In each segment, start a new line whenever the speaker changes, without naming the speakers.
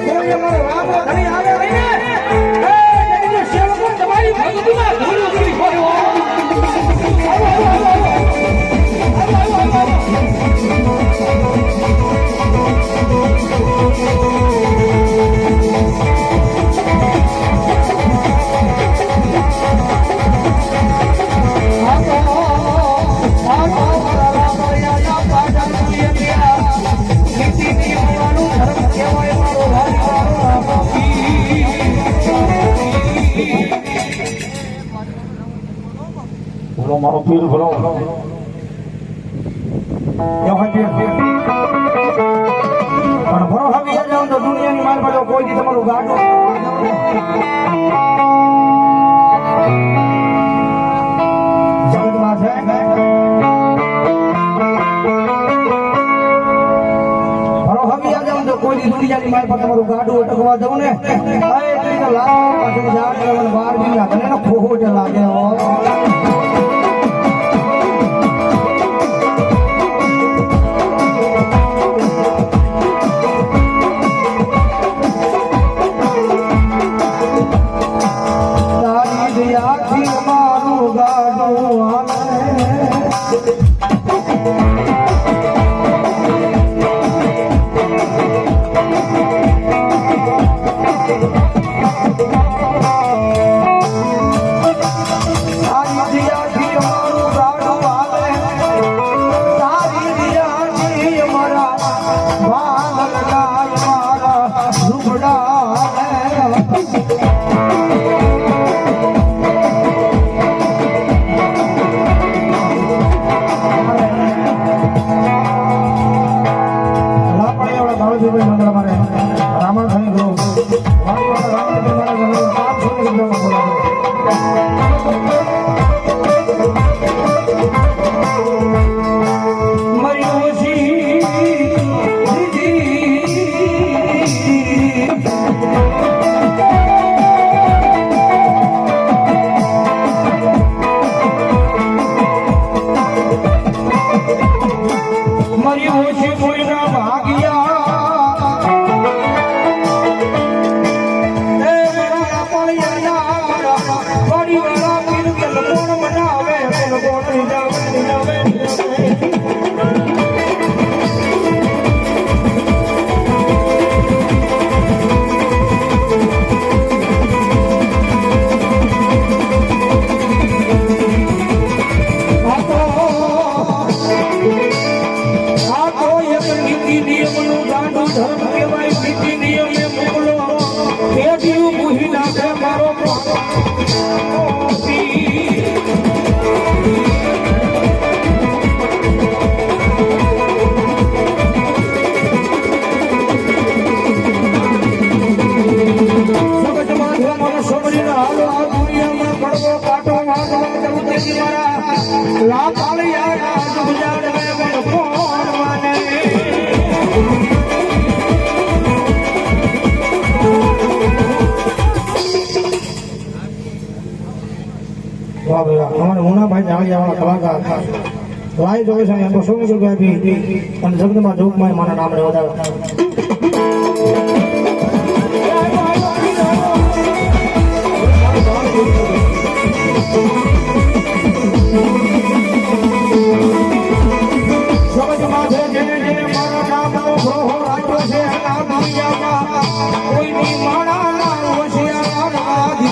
Oh, ભલાવો મારો પીર
ભલાવો પણ ભરો હવે જાવ તો કોઈ દી તમારું ગાડું પર તમારું ગાડું અટકવા દઉં ને લાગે અમારે ઉનાભાઈ જાળિયાવાળા કલાકાર લાઈ જોવે છે એમનો શું જોગાવી અને જગતમાં જોગમાં મારા નામડે વધારે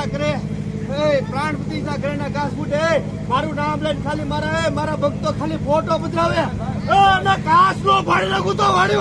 ના
કરે એ પ્રાણ પ્રતિષ્ઠા કરે ના ઘાસ ફૂટે. મારું નામ લઈને ખાલી મારા એ, મારા ભક્તો ખાલી ફોટો પધરાવે. અને ઘાસ નો ભાડી નાખું તો
વાડી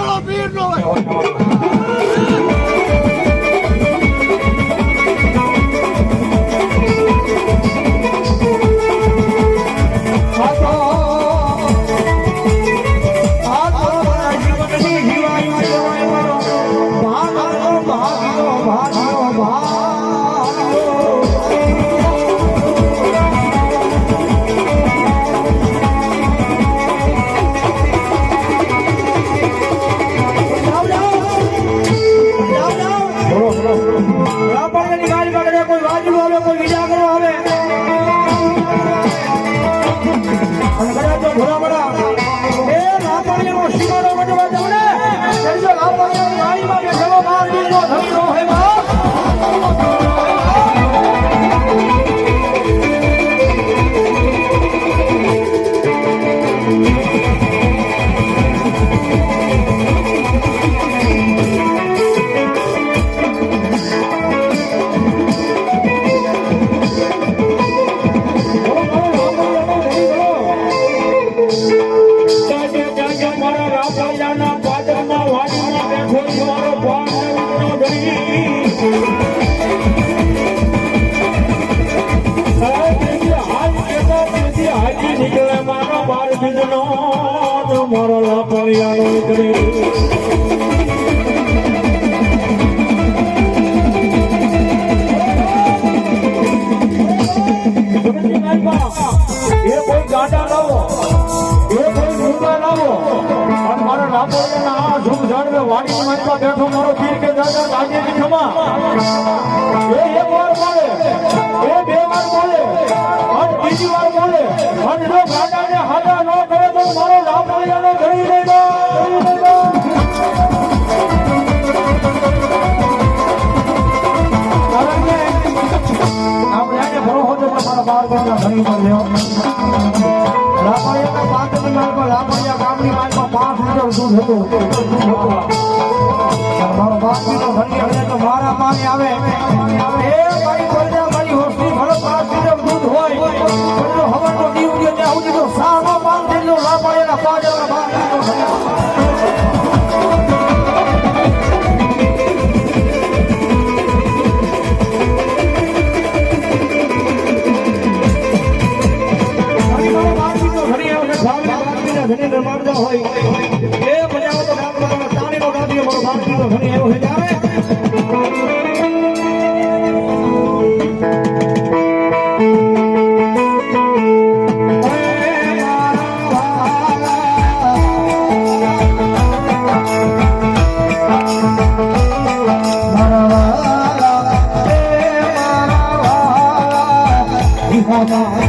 એ કોઈ ગાડા લાવો એ કોઈ મુંગા લાવો અને મારા લાપણિયાના આ વાડીની મારીમાં બેઠો મારો પીર કે દાદા ગાડીની ખમા એ એક વાર બોલે એ બે વાર બોલે અને બીજી વાર અને જો ગાડાને હાડા ન કરે તો મારો લાપણિયાનો ધરી લેજો ધરી મારા બાર ગામના ધણી પર সদা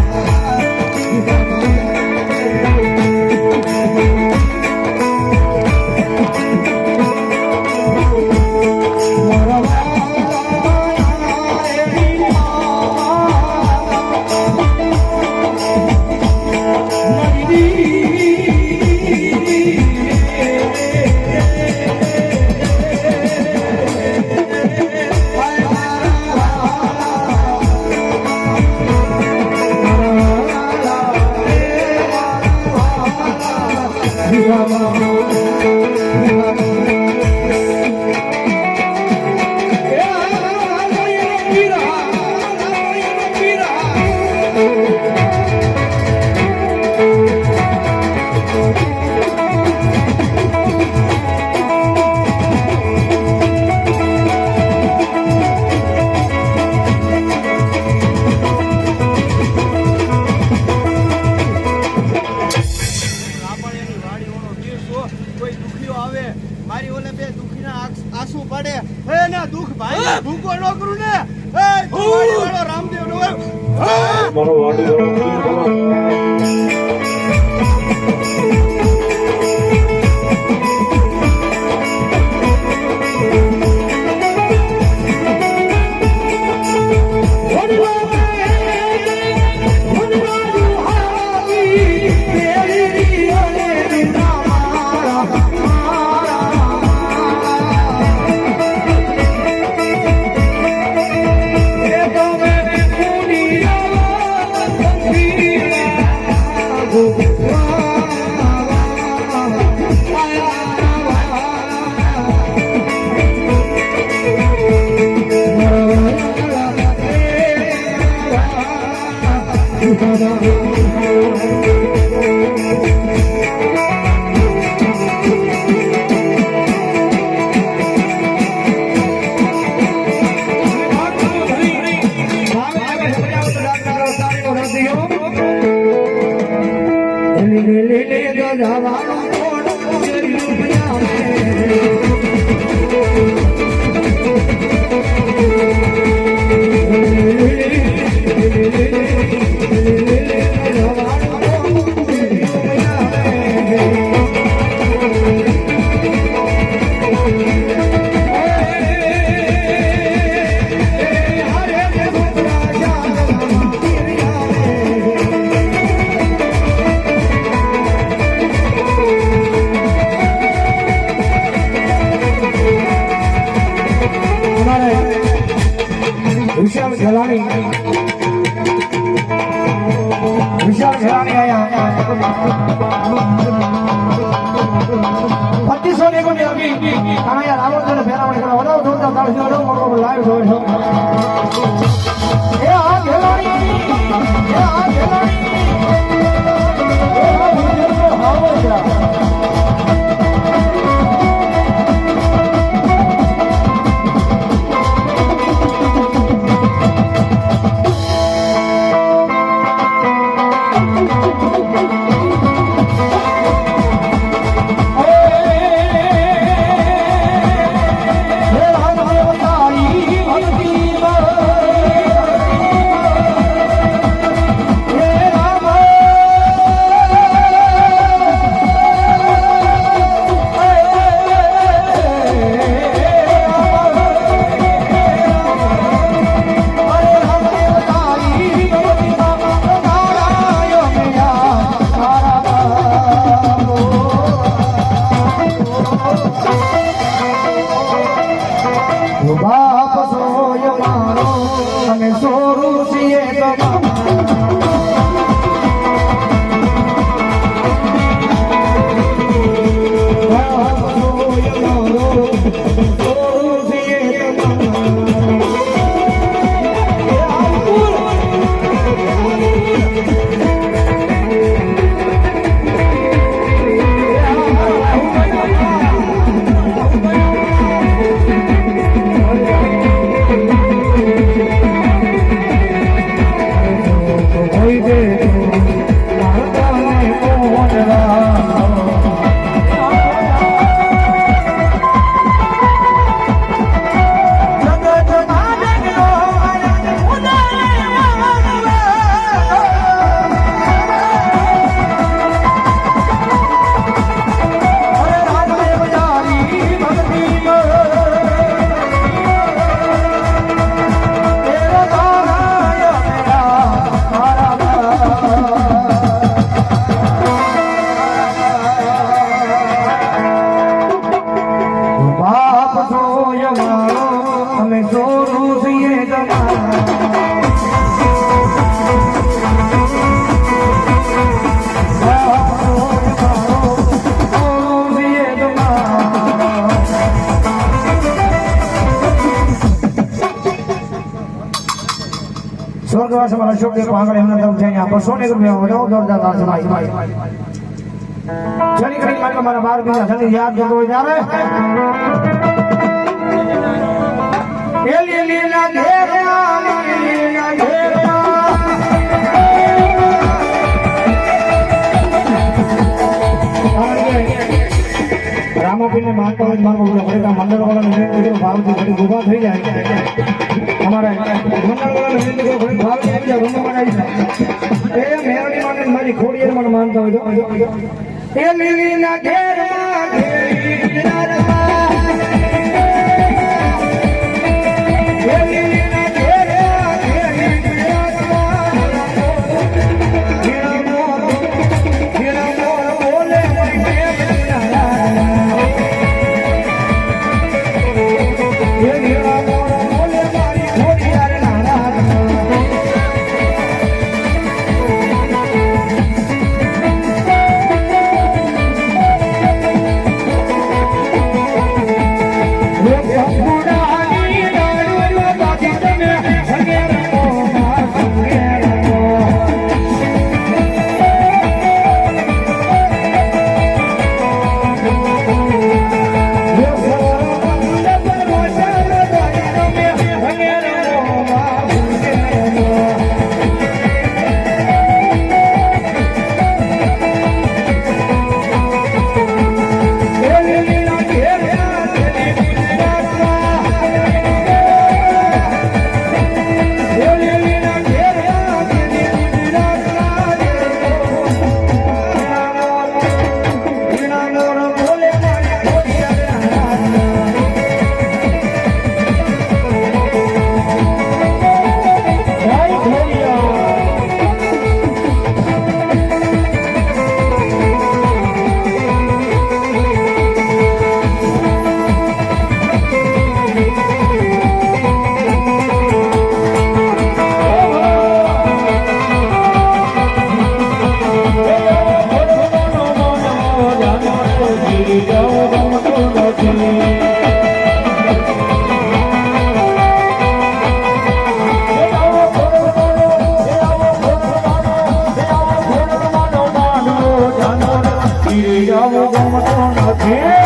વિશાલ કાણાયા રાવણ ફેરાવણી કરવા. વડાવ જોરદાર તાળી જોડો મોટો લાઈવ જોઈ છો. એ આ ખેલાણી એ આ ખેલાણી એ આ ખેલાણી
મારો અમે સોરું છીએ તમારા સ્વર્ગવાસ અમારા અશોક દેવ આગળ એમના તરફ જઈને આ બસો રૂપિયા વધો દોડતા હતા ભાઈ. શનિ કરી માટે મારા બાર બીજા શનિ યાદ જતો હોય ત્યારે મારો બોલો ખરેખર મંડળ વાળાને વિનંતી કરું ભાવથી ઘડી ઊભા થઈ જાય. અમારા મંડળ વાળાને વિનંતી કરું ઘડી ભાવથી આવી જાય રૂમમાં આવી જાય. એ મેરડી માટે મારી ખોડીએ મને માનતા હોય તો. એ લીલીના ઘેરમાં ઘેરી નરમાં. Yeah.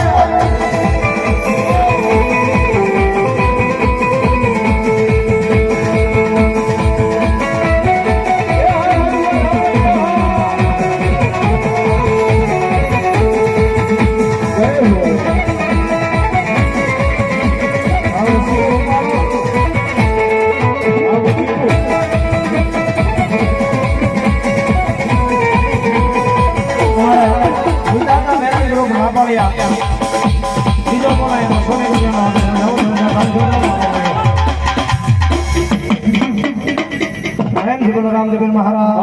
महाराज